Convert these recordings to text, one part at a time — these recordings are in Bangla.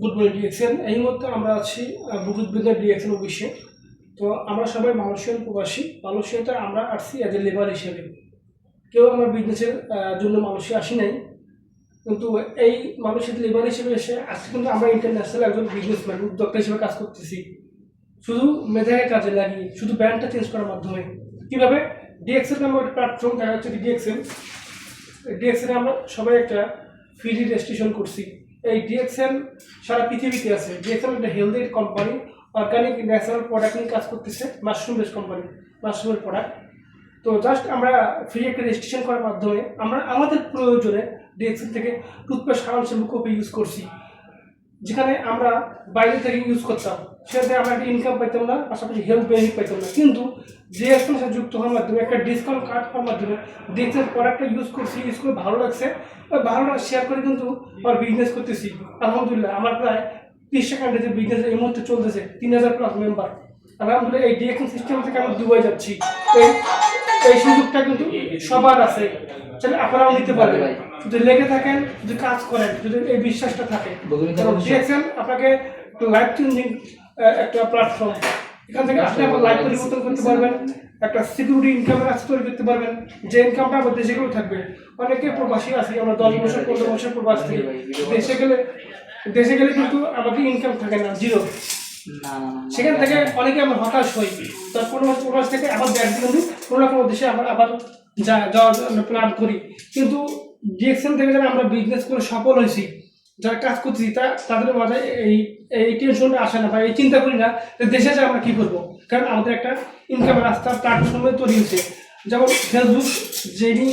গুড মর্নিং ডিএক্সএন এই মুহূর্তে আমরা আছি বুকুদবিদ্যা ডিএক্সএন অফিসে। তো আমরা সবাই মালয়েশিয়ান প্রবাসী। মালয়েশিয়াতে আমরা আসছি অ্যাজ এ লেবার হিসেবে। কেউ আমার বিজনেসের জন্য মালয়েশিয়া আসি নাই। কিন্তু এই মালয়েশিয়াতে লেবার হিসেবে এসে, আজকে কিন্তু আমরা ইন্টারন্যাশনাল একজন বিজনেসম্যান উদ্যোক্তা হিসেবে কাজ করতেছি। শুধু মেধাকে কাজে লাগিয়ে শুধু ব্র্যান্ডটা চেঞ্জ করার মাধ্যমে। কীভাবে? ডিএক্সএল নামে একটা প্ল্যাটফর্ম দেখা যাচ্ছে, ডিএক্সএল। ডিএক্সএল আমরা সবাই একটা ফ্রি রেজিস্ট্রেশন করছি। এই ডিএক্সএল সারা পৃথিবীতে আছে। ডিএক্সএল একটা healthy company organic natural product নিয়ে কাজ করতেছে মাশরুম বেস কোম্পানি মাশরুমের প্রোডাক্ট তো জাস্ট আমরা ফ্রি একটা রেজিস্ট্রেশন করার মাধ্যমে আমরা আমাদের প্রয়োজনে ডিএক্সএল থেকে টুথপেস্ট সাবান শ্যাম্পু কপি ইউজ করছি। যেখানে আমরা বাইরে থেকে ইউজ করতাম। সেটাতে আমরা একটা ইনকাম পাইতাম না, পাশাপাশি হেলথ বেনিফিট পাইতাম না। কিন্তু জিএসএম সাথে যুক্ত হওয়ার মাধ্যমে, একটা ডিসকাউন্ট কার্ড হওয়ার মাধ্যমে ডিএক্সএল প্রোডাক্টটা ইউজ করছি ইউজ করে ভালো লাগছে। ওই ভালো শেয়ার করে কিন্তু আমার বিজনেস করতেছি। আলহামদুলিল্লাহ, আমার প্রায় তিরিশ সেকেন্ডে যে বিজনেস এই মুহূর্তে চলতেছে, তিন হাজার প্লাস মেম্বার আলহামদুলিল্লাহ, এই ডিএক্সএল সিস্টেম থেকে আমরা দুবাই যাচ্ছি। এই সুযোগটা কিন্তু সবার আছে। তাহলে আপনারাও নিতে পারবেন। যদি লেগে থাকেন যদি কাজ করেন যদি এই বিশ্বাসটা থাকে ডিএক্সএল আপনাকে লাইফ চেঞ্জিং একটা প্ল্যাটফর্ম এখান থেকে আপনি আপনার লাইফ পরিবর্তন করতে পারবেন। একটা সিকিউরিটি ইনকামের রাস্তা তৈরি করতে পারবেন। যে ইনকামটা আমার দেশে গেলেও থাকবে। অনেকে প্রবাসী আছি আমরা দশ বছর পনেরো বছর প্রবাস থেকে দেশে গেলে দেশে গেলে কিন্তু আমাদের ইনকাম থাকে না জিরো সেখান থেকে অনেকে আমরা হতাশ হই। তার কোনো মাস প্রবাস থেকে আবার ব্যাগ কিন্তু কোনো না কোনো দেশে আবার আবার যাওয়ার জন্য প্ল্যান করি। কিন্তু ডিএক্সএন থেকে যারা আমরা বিজনেস করে সফল হয়েছি, যারা কাজ করতেছি, তা তাদের মাঝে এই এই টেনশনটা আসে না বা এই চিন্তা করি না যে দেশে যে আমরা কী করব। কারণ আমাদের একটা ইনকামের রাস্তা প্ল্যাটফর্মে তৈরি হয়েছে। যেমন ফেসবুক যিনি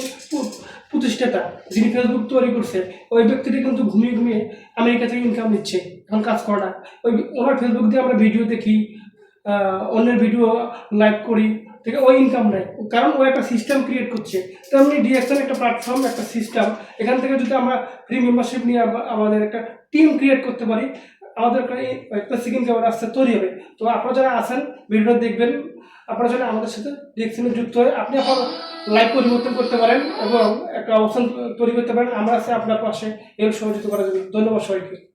প্রতিষ্ঠাতা, যিনি ফেসবুক তৈরি করছে, ওই ব্যক্তিটি কিন্তু ঘুমিয়ে ঘুমিয়ে আমেরিকা থেকে ইনকাম নিচ্ছে, এখন কাজ করে ওই ওনার ফেসবুক দিয়ে আমরা ভিডিও দেখি অন্যের ভিডিও লাইক করি আছে ওই ইনকাম নেয়। কারণ ও একটা সিস্টেম ক্রিয়েট করছে। তেমনি ডিএক্সএল একটা প্ল্যাটফর্ম একটা সিস্টেম এখান থেকে যদি আমরা ফ্রি মেম্বারশিপ নিয়ে আমাদের একটা টিম ক্রিয়েট করতে পারি, আমাদের একটা সেকেন্ড ক্যামেরা রাস্তা তৈরি হবে। তো আপনারা যারা আছেন, ভিডিওটা দেখবেন, আপনারা যেন আমাদের সাথে ডিএক্সএল যুক্ত হয়ে আপনি আপনার লাইফ পরিবর্তন করতে পারেন এবং একটা অপশন তৈরি করতে পারেন। আমরা আছি আপনার পাশে। এর সহযোগিতা করার জন্য ধন্যবাদ সবাইকে।